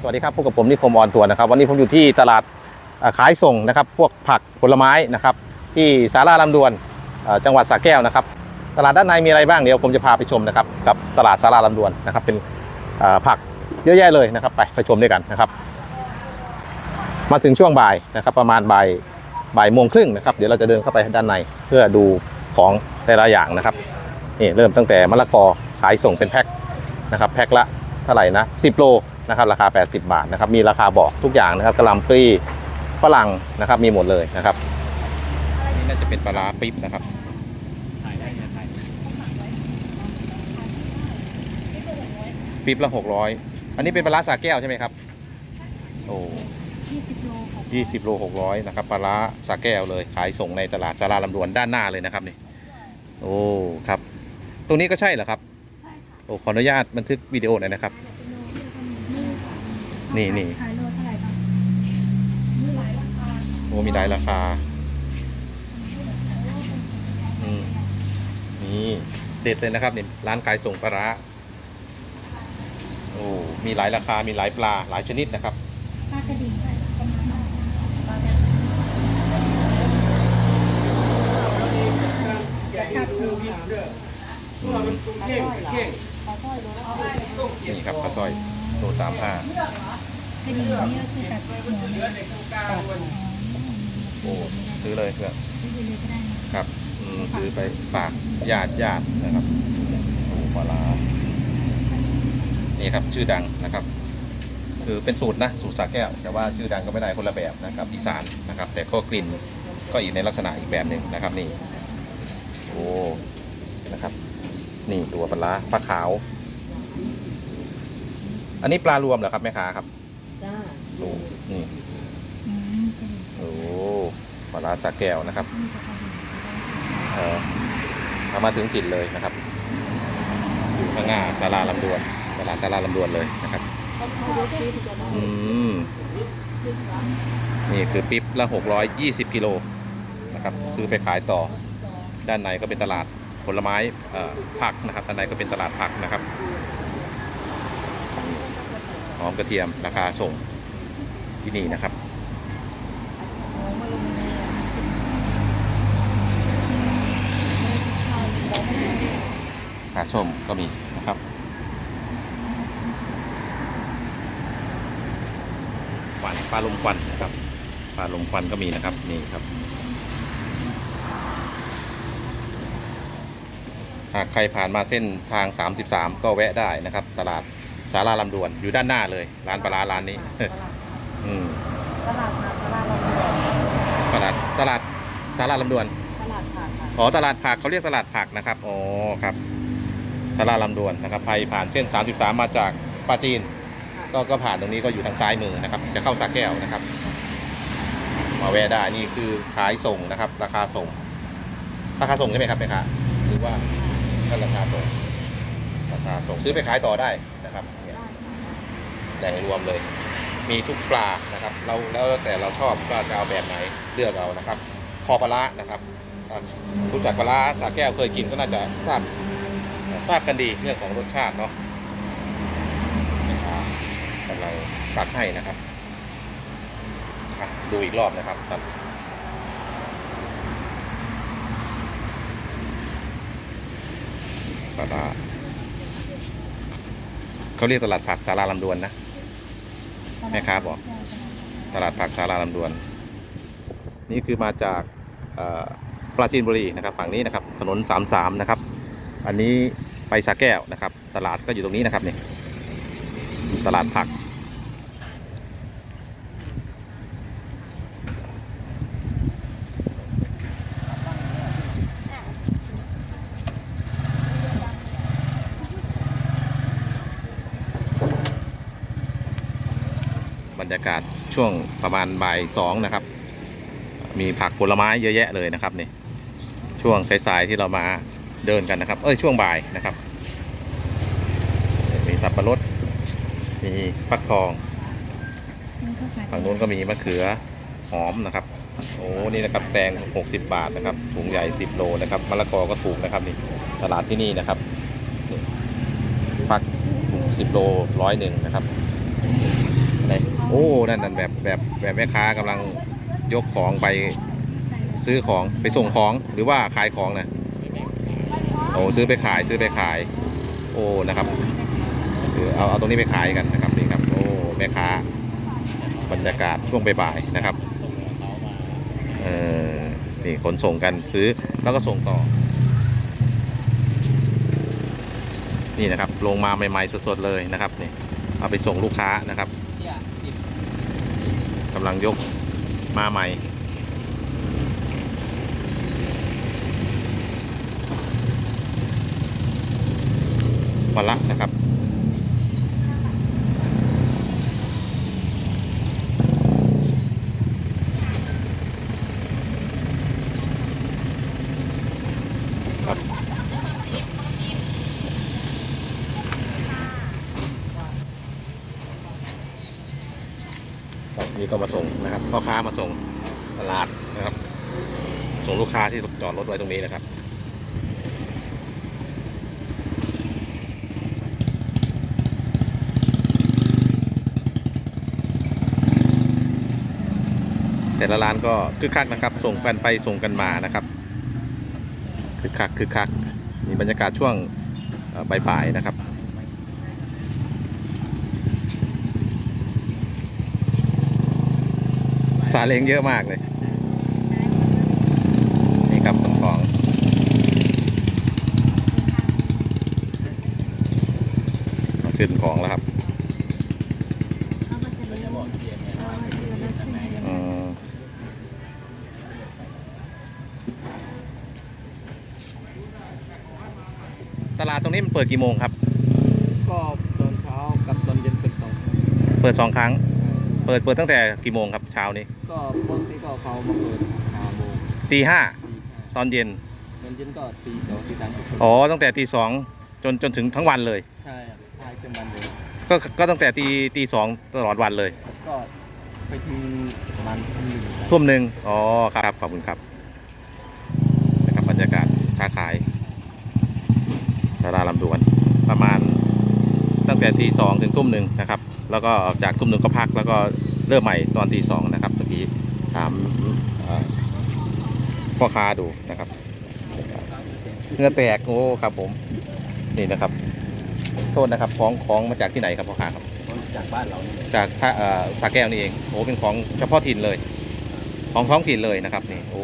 สวัสดีครับพบกับผมนิคมออนทัวร์นะครับ วันนี้ผมอยู่ที่ตลาดขายส่งนะครับ พวกผักผลไม้นะครับ ที่สาราลำดวนจังหวัดสระแก้วนะครับ ตลาดด้านในมีอะไรบ้างเดี๋ยวผมจะพาไปชมนะครับกับตลาดสาราลำดวนนะครับ เป็นผักเยอะแยะเลยนะครับ ไปไปชมด้วยกันนะครับ มาถึงช่วงบ่ายนะครับ ประมาณบ่ายบ่ายโมงครึ่งนะครับเดี๋ยวเราจะเดินเข้าไปด้านในเพื่อดูของแต่ละอย่างนะครับนี่เริ่มตั้งแต่มะละกอขายส่งเป็นแพ็คนะครับแพ็คละเท่าไหร่นะ10โล นะครับราคา 80 บาทนะครับมีราคาบอกทุกอย่างนะครับกระหลำปลีฝรั่งนะครับมีหมดเลยนะครับนี่น่าจะเป็นปลาร้าปิ๊บนะครับถ่ายได้นะถ่ายปิ๊บละหกร้อยอันนี้เป็นปลาร้าสาแก้วใช่ไหมครับโอ้20โลของยี่สิบโลหกร้อยนะครับปลาร้าสาแก้วเลยขายส่งในตลาดสาราลำดวนด้านหน้าเลยนะครับนี่โอ้ครับ ตรงนี้ก็ใช่เหรอครับใช่ค่ะโอ้ขออนุญาตบันทึกวิดีโอหน่อยนะครับ นี่นี่ขายโลเท่าไหร่บ้างมีหลายราคาโอ้มีหลายราคา อืมนี่เด็ดเลยนะครับนี่ร้านขายส่งปลาร้าโอ้มีหลายราคา มีหลายปลาหลายชนิดนะครับปลากระดิ่งใส่ประมาณนั้นปลากระดิ่งตัดหนึ่งปลาสร้อยเหรอปลาสร้อยโลละเท่าไหร่นี่ครับปลาสร้อย โลสามห้ากระดิ่งนี่ก็คือตัดหัวเนี่ยตัดหัวโอ้ซื้อเลยเพื่อนซื้อไปเลยก็ได้นะครับอืมซื้อไปฝากญาติญาตินะครับโอ้ปลาร้านี่ครับชื่อดังนะครับ คือเป็นสูตรนะสูตรสาแก้ว แต่ว่าชื่อดังก็ไม่ได้คนละแบบนะครับอีสานนะครับ แต่ก็กลิ่นก็อีกในลักษณะอีกแบบหนึ่งนะครับนี่โอ้นะครับ นี่ตัวปลาร้าปลาขาว อันนี้ปลารวมเหรอครับแม่ค้าครับจ้าโอ้นี่อืมกระดิ่งโอ้ปลาร้าสาแก้วนะครับนี่ก็กระดิ่งเออเอามาถึงถิ่นเลยนะครับ อยู่ข้างหน้าศาลาลำดวนตลาดศาลาลำดวนเลยนะครับ อืม นี่คือปิ๊บละ 620 กิโลนะครับ ซื้อไปขายต่อ ด้านในก็เป็นตลาดผลไม้เอ่อผักนะครับ ด้านในก็เป็นตลาดผักนะครับ หอมกระเทียมราคาส่งที่นี่นะครับขาส้มก็มีนะครับ ควันปลาลมควันนะครับปลาลมควันก็มีนะครับนี่ครับ หากใครผ่านมาเส้นทาง 33 ก็แวะได้นะครับ ตลาด สาราลำดวนอยู่ด้านหน้าเลยร้านปลาร้าร้านนี้อืมตลาดผักตลาดลำดวนตลาดตลาดสาราลำดวนตลาดผักค่ะอ๋อตลาดผักเขาเรียกตลาดผักนะครับอ๋อครับตลาดลำดวนนะครับใครผ่านเส้น 33 มาจากปราจีน ก็ก็ผ่านตรงนี้ก็อยู่ทางซ้ายมือนะครับ จะเข้าสาแก้วนะครับ มาแวะได้นี่คือขายส่งนะครับ ราคาส่ง ราคาส่งใช่ไหมครับแม่ค้าหรือว่าก็ราคาส่ง ราคาส่งซื้อไปขายต่อได้นะครับเนี่ยแหล่งรวมเลย มีทุกปลานะครับ เราแล้วแต่เราชอบก็จะเอาแบบไหนเลือกเอานะครับ คอปลาร้านะครับอ่ารู้จักปลาร้าสาแก้วเคยกินก็น่าจะทราบทราบกันดีเรื่องของรสชาติเนาะนะครับกำลังตักให้นะครับอะดูอีกรอบนะครับครับปลาร้า เขาเรียกตลาดผักสาราลำดวนนะแม่ค้าบอก ตลาดผักสาราลำดวน นี่คือมาจากเอ่อปราจีนบุรีนะครับ ฝั่งนี้นะครับ ถนน 33 นะครับ อันนี้ไปสาแก้วนะครับ ตลาดก็อยู่ตรงนี้นะครับนี่ตลาดผัก รรยากาศช่วงประมาณบ่ายสองนะครับ มีผักผลไม้เยอะแยะเลยนะครับนี่ช่วงสายๆที่เรามาเดินกันนะครับ เอ้ยช่วงบ่ายนะครับ มีสับปะรดมีฟักทองฝั่งนู้นก็มีมะเขือหอมนะครับ โอ้นี่นะครับแตง 60 บาทนะครับถุงใหญ่ 10 โลนะครับมะละกอก็ถูกนะครับนี่ตลาดที่นี่นะครับนี่ฟักถุง10 โลร้อยหนึ่งนะครับไหน โอ้นั่นนั่นแบบแบบแบบแม่ค้ากำลังยกของไปซื้อของไปส่งของหรือว่าขายของนะโอ้ซื้อไปขายซื้อไปขาย โอ้นะครับคือเอาเอาตรงนี้ไปขายกันนะครับนี่ครับ โอ้แม่ค้าบรรยากาศช่วงบ่ายๆนะครับเออนี่ขนส่งกันซื้อแล้วก็ส่งต่อ นี่นะครับลงมาใหม่ๆสดๆเลยนะครับนี่เอาไปส่งลูกค้านะครับำลังยกมาใหม่ พอละนะครับ นี่ก็มาส่งนะครับพ่อค้ามาส่งตลาดนะครับ ส่งลูกค้าที่จอดรถไว้ตรงนี้นะครับแต่ละร้านก็คึกคักนะครับ ส่งกันไปส่งกันมานะครับคึกคักคึกคักมีบรรยากาศช่วงเอ่อบ่ายๆนะครับาเล้งเยอะมากเลย นี่ครับต้นของมาขึ้นของแล้วครับมันจะบอกเทียนเนี่ยว่าข้างในเนี่ยอืมตลาดตรงนี้มันเปิดกี่โมงครับ ก็ตอนเช้ากับตอนเย็นเป็นสองเปิดสองครั้ง เปิดเปิดตั้งแต่กี่โมงครับเช้านี้ ก็บางทีก็เขามาเปิดห้าโมงตีห้าตีห้าตอนเย็น ตอนเย็นก็ตีสองตีสามตีสี่อ๋อ ตั้งแต่ตีสองจนจนถึงทั้งวันเลย ใช่ครับท้ายเต็มวันเลยก็ก็ตั้งแต่ตีตีสองตลอดวันเลย ก็ไปถึงประมาณทุ่มหนึ่งครับทุ่มหนึ่งอ๋อ ครับ ขอบคุณครับนะครับบรรยากาศค้าขายสาราลำดวน ประมาณตั้งแต่ตีสองถึงทุ่มหนึ่งนะครับ แล้วก็ออกจากทุ่มหนึ่งก็พักแล้วก็ เริ่มใหม่ตอนตีสองนะครับเมื่อกี้ถามเอ่อพ่อค้าดูนะครับเหงือแตกโอ้ครับผมนี่นะครับ โทษนะครับของของมาจากที่ไหนครับพ่อค้าครับจากบ้านเรานี่เลยจากท่าเอ่อสาแก้วนี่เองโอ้เป็นของเฉพาะถิ่นเลย ของท้องถิ่นเลยนะครับนี่โอ้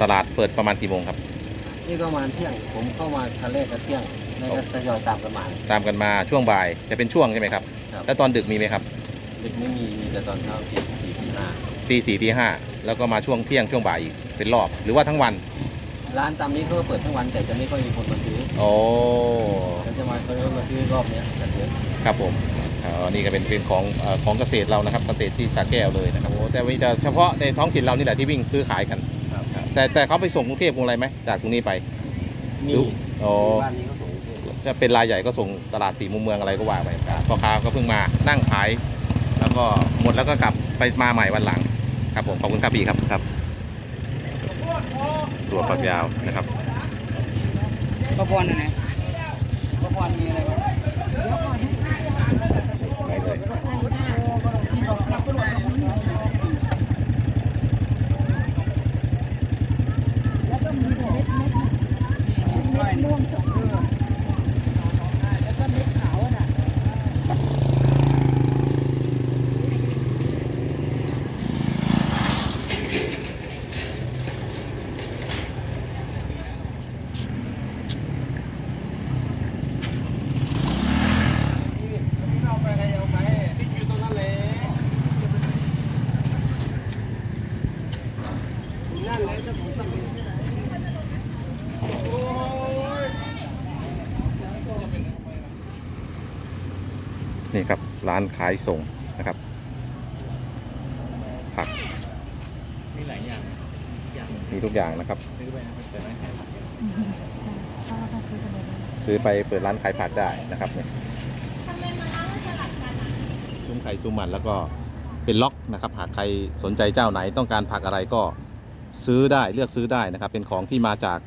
ตลาดเปิดประมาณกี่โมงครับนี่ก็ประมาณเที่ยงผมเข้ามาคันแรกก็เที่ยงแล้วก็ทยอยตามกันมาตามกันมาช่วงบ่ายจะเป็นช่วงใช่ไหมครับครับแล้วตอนดึกมีไหมครับ ดึกไม่มีมีแต่ตอนเช้าตีสี่ตีห้าตีสี่ตีห้าแล้วก็มาช่วงเที่ยงช่วงบ่ายอีกเป็นรอบ หรือว่าทั้งวัน ร้านตามนี้ก็เปิดทั้งวันแต่จะไม่ค่อยมีคนมาซื้อโอ้แล้วจะมาเขามาซื้อรอบเนี้ยกันเยอะครับผมเอ่อนี่ก็เป็นเป็นของเอ่อของเกษตรเรานะครับ เกษตรที่สาแก้วเลยนะครับโอ้แต่มีแต่เฉพาะในท้องถิ่นเรานี่แหละที่วิ่งซื้อขายกัน ครับแต่แต่เขาไปส่งกรุงเทพกรุงอะไรไหมจากตรงนี้ไป มีดูอ๋อ บ้านนี้ก็ส่งกรุงเทพจะเป็นรายใหญ่ก็ส่งตลาดสี่มุมเมืองอะไรก็ว่าไปพ่อค้าก็เพิ่งมานั่งขาย แล้วก็หมดแล้วก็กลับไปมาใหม่วันหลัง ครับผมขอบคุณครับพี่ครับครับ ตัวฝักยาวนะครับกระพรนะนะกระพรมีอะไรบ้างไปเลย นี่ครับร้านขายส่งนะครับผักมีหลายอย่างอย่างมีทุกอย่างนะครับ ซื้อไปนะไปเปิดร้านขายผักเยอะซื้อไปเปิดร้านขายผักได้นะครับเนี่ยซุ้มไข่ซุ้มมันแล้วก็เป็นล็อกนะครับ หากใครสนใจเจ้าไหนต้องการผักอะไรก็ซื้อได้เลือกซื้อได้นะครับ เป็นของที่มาจาก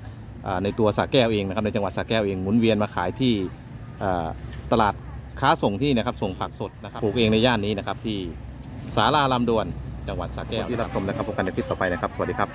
อ่าในตัวสระแก้วเองนะครับในจังหวัดสระแก้วเองหมุนเวียนมาขายที่อ่าตลาด ค้าส่งที่นะครับส่งผักสดนะครับปลูกเองในย่านนี้นะครับที่สาราลำดวนจังหวัดสระแก้วที่รับชมนะครับพบกันในคลิปต่อไปนะครับ สวัสดีครับ